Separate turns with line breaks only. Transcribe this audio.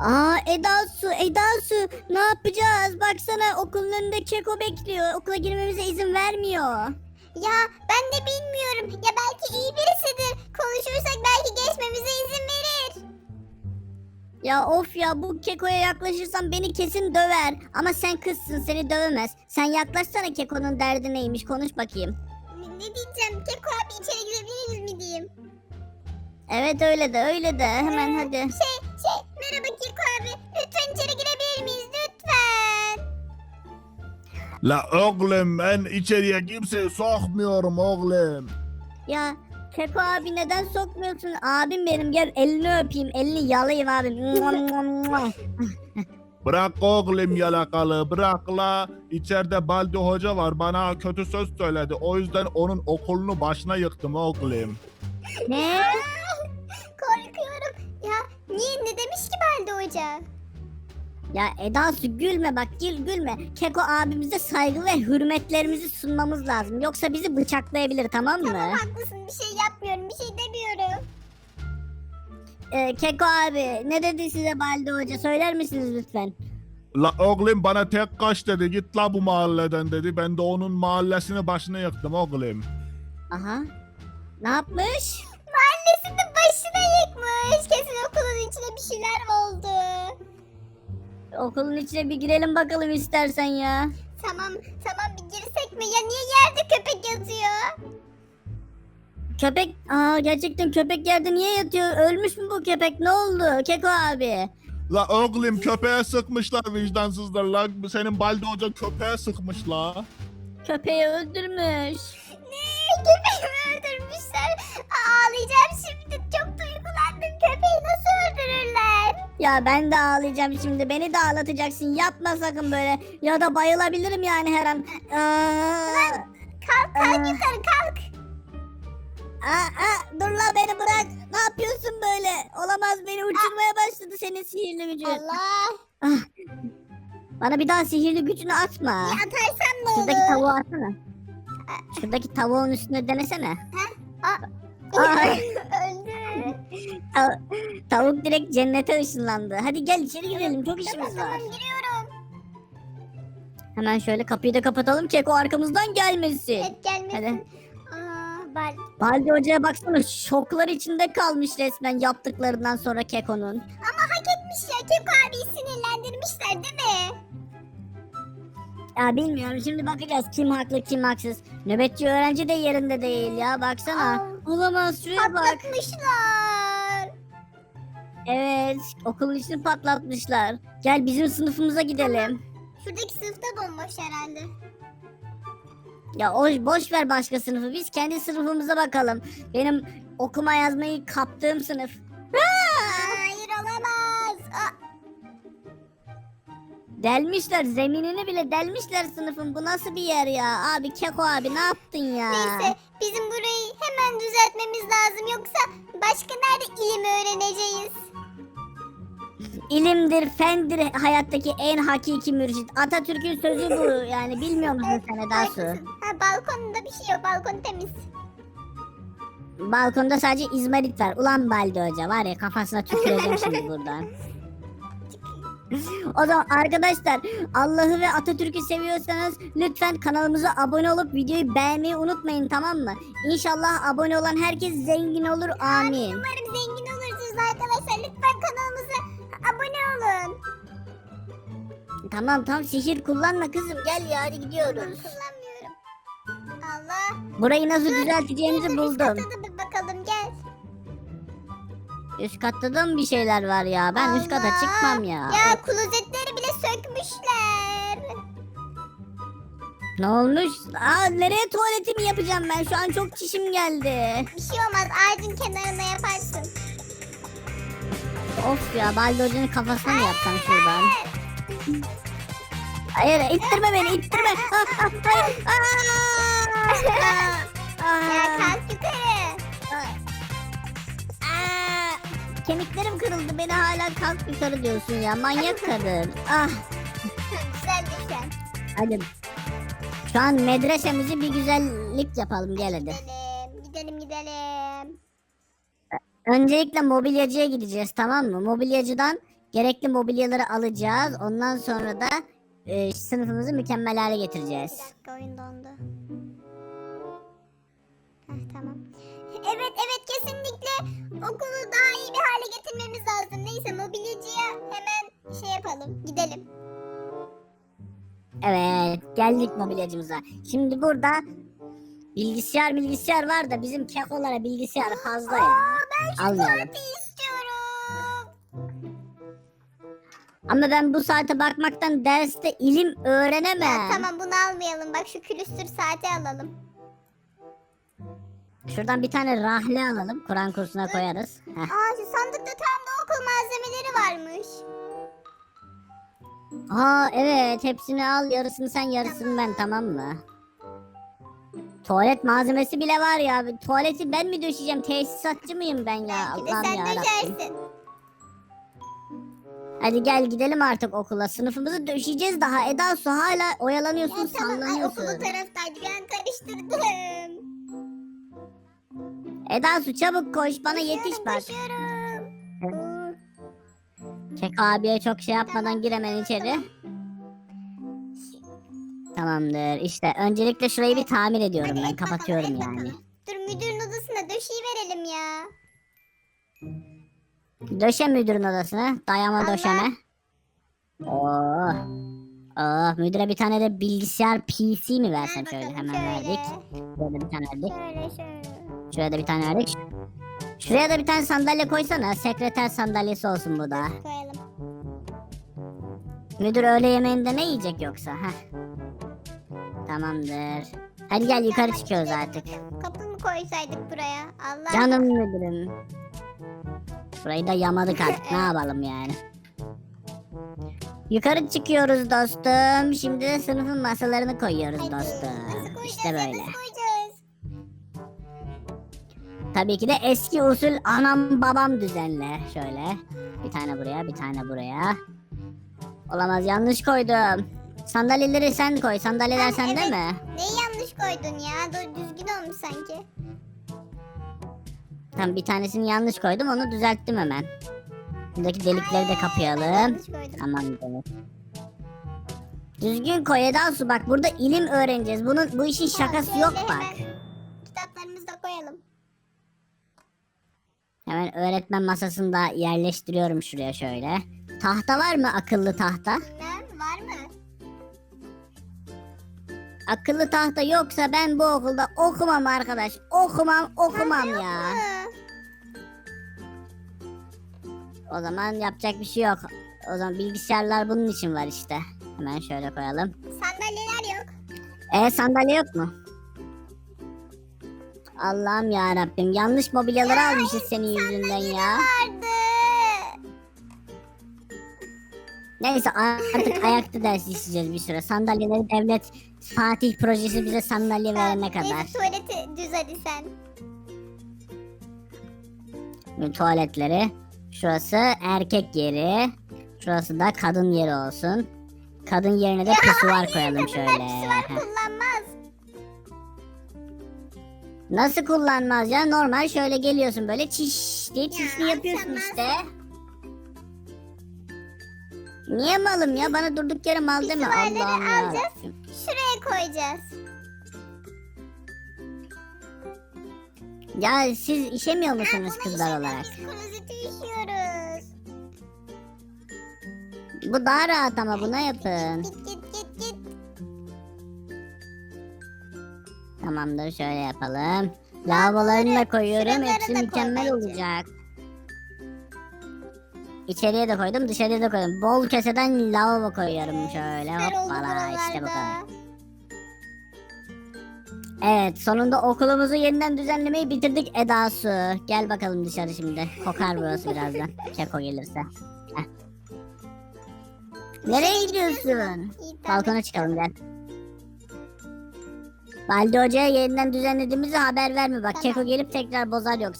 Aa Eda Su, Eda Su ne yapacağız? Baksana okulun önünde Keko bekliyor. Okula girmemize izin vermiyor.
Ya ben de bilmiyorum. Ya belki iyi birisidir. Konuşursak belki geçmemize izin verir.
Ya of ya bu Keko'ya yaklaşırsam beni kesin döver. Ama sen kızsın seni dövemez. Sen yaklaşsana Keko'nun derdi neymiş konuş bakayım.
Ne, ne diyeceğim? Keko abi içeri girebiliriz mi diyeyim?
Evet öyle de öyle de hemen hadi.
Şey şey merhaba Keko abi. Lütfen içeri girebilir miyiz? Lütfen.
La oğlum ben içeriye kimseyi sokmuyorum oğlum.
Ya Keko abi neden sokmuyorsun? Abim benim gel elini öpeyim. Elini yalayayım abim.
Bırak oğlum yalakalı bırak la. İçeride Baldi Hoca var bana kötü söz söyledi. O yüzden onun okulunu başına yıktım oğlum.
ne?
Balde Hoca?
Ya Eda Su gülme bak gül gülme. Keko abimize saygı ve hürmetlerimizi sunmamız lazım. Yoksa bizi bıçaklayabilir tamam mı?
Tamam haklısın bir şey yapmıyorum bir şey demiyorum.
Ee, Keko abi ne dedi size Baldi Hoca söyler misiniz lütfen?
La oğlum bana tek kaç dedi git la bu mahalleden dedi. Ben de onun mahallesini başına yıktım oğlum.
Aha. Ne yapmış?
Okulun içine bir şeyler oldu.
Okulun içine bir girelim bakalım istersen ya.
Tamam tamam bir girsek mi? Ya niye yerde köpek yatıyor?
Köpek, aa gerçekten köpek yerde niye yatıyor? Ölmüş mü bu köpek? Ne oldu? Keko abi.
La oğlum köpeğe sıkmışlar vicdansızlar la. Senin Baldi Hoca köpeğe sıkmış la.
Köpeği öldürmüş.
Ne? Köpeğimi öldürmüşler. Ağlayacağım şimdi. Çok. Köpeği nasıl öldürürler?
Ya ben de ağlayacağım şimdi. Beni de ağlatacaksın. Yapma sakın böyle. Ya da bayılabilirim yani her an. Aa,
Kalk kalk
Ah.
yukarı kalk.
aa, aa, dur la beni bırak. Ne yapıyorsun böyle? Olamaz beni uçurmaya başladı senin sihirli gücün.
Allah.
Ah. Bana bir daha sihirli gücünü atma.
Ya atarsam ne olur?
Şuradaki tavuğu atsana. Şuradaki tavuğun üstüne denesene.
Aa.
Ay. Tavuk direkt cennete ışınlandı. Hadi gel içeri girelim. Çok işimiz var.
tamam giriyorum.
Hemen şöyle kapıyı da kapatalım. Keko arkamızdan gelmesin.
Et gelmesin.
Hadi.
Aa, bal.
Baldi Hoca'ya baksana şoklar içinde kalmış resmen yaptıklarından sonra Keko'nun.
Ama hak etmiş ya. Keko abiyi sinirlendirmişler değil mi?
Ya bilmiyorum şimdi bakacağız kim haklı kim haksız. Nöbetçi öğrenci de yerinde değil ya baksana.
Aa.
Olamaz şuraya bak.
Patlatmışlar.
Evet okulun içini patlatmışlar. Gel bizim sınıfımıza gidelim.
Şuradaki sınıfta bomboş herhalde.
Ya o, boş ver başka sınıfı biz kendi sınıfımıza bakalım. Benim okuma yazmayı kaptığım sınıf.
Hayır olamaz. Aa,
Delmişler zeminini bile delmişler sınıfın. Bu nasıl bir yer ya? Abi Keko abi ne yaptın ya?
neyse bizim burayı hemen düzeltmemiz lazım. Yoksa başka nerede ilim öğreneceğiz?
İlimdir, fendir hayattaki en hakiki mürşit. Atatürk'ün sözü bu. Yani bilmiyor musun sen Eda Su?
Ha, balkonda bir şey yok. Balkon temiz.
Balkonda sadece izmarit var. Ulan Baldi Hoca var ya kafasına tüküreceğim şimdi buradan. O zaman arkadaşlar Allah'ı ve Atatürk'ü seviyorsanız lütfen kanalımıza abone olup videoyu beğenmeyi unutmayın tamam mı? İnşallah abone olan herkes zengin olur amin.
Umarım zengin olursunuz arkadaşlar. Lütfen kanalımıza abone olun.
Tamam tamam sihir kullanma kızım gel ya hadi gidiyoruz.
kullanmıyorum. Allah.
Burayı nasıl
Dur,
düzelteceğimizi
dur, üst
buldum.
kata da bir bakalım gel.
Üst katta da mı bir şeyler var ya? Ben üst kata
Allah.
çıkmam ya.
Ya klozetleri bile sökmüşler.
Ne olmuş? Aa nereye tuvaletimi yapacağım ben? Şu an çok çişim geldi.
Bir şey olmaz ağacın kenarına yaparsın.
Of ya Baldi Hoca'nın kafasına mı yapsam şuradan? Hayır ittirme beni ittirme. Ah, ah, hayır.
Ya
aa,
kalk yukarı.
aa. Kemiklerim kırıldı beni hala kalk yukarı diyorsun ya manyak kadın. Ah
Güzel düşen.
hadi. Şu an medresemizi bir güzellik yapalım gel hadi. Öncelikle mobilyacıya gideceğiz tamam mı? Mobilyacıdan Gerekli mobilyaları alacağız. Ondan sonra da e, sınıfımızı mükemmel hale getireceğiz.
Bir dakika oyun dondu. Heh, tamam. Evet evet kesinlikle okulu daha iyi bir hale getirmemiz lazım. Neyse mobilyacıya hemen şey yapalım gidelim.
Evet geldik mobilyacımıza. Şimdi burada bilgisayar bilgisayar var da bizim kekolara bilgisayar fazla ya.
Ben
Almayalım.
tuvaleti istiyorum.
Ama ben bu saate bakmaktan derste ilim öğrenemem.
Tamam bunu almayalım. Bak şu külüstür saati alalım.
Şuradan bir tane rahle alalım. Kur'an kursuna koyarız. Heh.
Aa şu sandıkta tam da okul malzemeleri varmış.
Aa evet hepsini al yarısını sen yarısını ben tamam mı? Tuvalet malzemesi bile var ya. Tuvaleti ben mi döşeyeceğim? Tesisatçı mıyım ben ya?
Belki de
Allah'ım
sen
ya Rabbim.
döşersin.
Hadi gel gidelim artık okula. Sınıfımızı döşeyeceğiz daha. Eda Su hala oyalanıyorsun,
Ya tamam ay
sallanıyorsun.
okulu taraftaydı ben karıştırdım.
Eda Su çabuk koş bana yetiş bak.
koşuyorum.
Kek abiye çok şey yapmadan gir hemen içeri. Tamamdır. İşte öncelikle şurayı bir tamir ediyorum ben. Kapatıyorum yani.
Dur müdürün odasına döşeyi verelim ya.
Döşe müdürün odasına. Dayama
Allah.
döşeme. Oo. Oh, müdüre bir tane de bilgisayar PC mi
Ver
versem şöyle
bakalım,
hemen
şöyle.
verdik. Şuraya da bir tane verdik.
Şöyle şöyle.
Şuraya da bir tane verdik. Şuraya da bir tane sandalye koysana. Sekreter sandalyesi olsun bu da.
Koyalım.
Müdür öğle yemeğinde ne yiyecek yoksa? Heh. Tamamdır. Hadi gel yukarı çıkıyoruz artık.
Kapı mı koysaydık buraya? Allah.
Canım müdürüm. Burayı da yamadık artık ne yapalım yani. Yukarı çıkıyoruz dostum. Şimdi de sınıfın masalarını koyuyoruz.
Nasıl
dostum. İşte böyle. Tabii ki de eski usul anam babam düzenle. Şöyle. Bir tane buraya bir tane buraya. Olamaz yanlış koydum. Sandalyeleri sen koy. Sandalyeler
Ha,
sende
evet.
mi?
Neyi yanlış koydun ya? Dur düzgün olmuş sanki.
Tamam bir tanesini yanlış koydum onu düzelttim hemen. Buradaki delikleri de
Ay,
kapayalım.
Yanlış koydum.
Tamam Düzgün koy Su bak burada ilim öğreneceğiz. Bunun bu işin şakası
Şöyle
yok bak.
hemen Kitaplarımızı da koyalım.
Hemen öğretmen masasını da yerleştiriyorum şuraya şöyle. Tahta var mı akıllı tahta?
Bilmem
Akıllı tahta yoksa ben bu okulda okumam arkadaş. Okumam okumam ya.
Hı.
O zaman yapacak bir şey yok. O zaman bilgisayarlar bunun için var işte. Hemen şöyle koyalım.
Sandalyeler yok.
E sandalye yok mu? Allah'ım ya Rabbim yanlış mobilyaları almışız senin yüzünden ya.
Vardı.
Neyse artık ayakta ders işleyeceğiz bir süre. Sandalyeleri devlet Fatih projesi bize sandalye verene kadar.
Neyse tuvaleti düz hadi sen.
Bu Tuvaletleri. Şurası erkek yeri. Şurası da kadın yeri olsun. Kadın yerine de pisuvar koyalım şöyle.
Var
Heh.
kullanmaz.
Nasıl kullanmaz ya? Normal şöyle geliyorsun böyle çiş diye çişini
Ya,
yapıyorsun
sen
işte. Niye malım ya? Bana durduk yere mal deme.
Pisuvarları
Allah'ım
alacağız. Şuraya koyacağız.
Ya siz işemiyor musunuz
Bunu
kızlar olarak?
Biz klozeti işiyoruz.
Bu daha rahat ama buna yapın.
Git git git git.
Tamamdır şöyle yapalım. Lavabolarını da koyuyorum. Hepsi
da koy
mükemmel
bence.
olacak. İçeriye de koydum dışarıya da koydum. Bol keseden lavabo koyuyorum şöyle.
Süper oldu
Hoppala işte bu kadar. Evet sonunda okulumuzu yeniden düzenlemeyi bitirdik Eda Su. Gel bakalım dışarı şimdi. Kokar burası birazdan. Keko gelirse. Heh. Nereye gidiyorsun?
İyi, tamam.
Balkona çıkalım gel. Valide Hoca'ya yeniden düzenlediğimizi haber verme bak. Keko gelip tekrar bozar yoksa.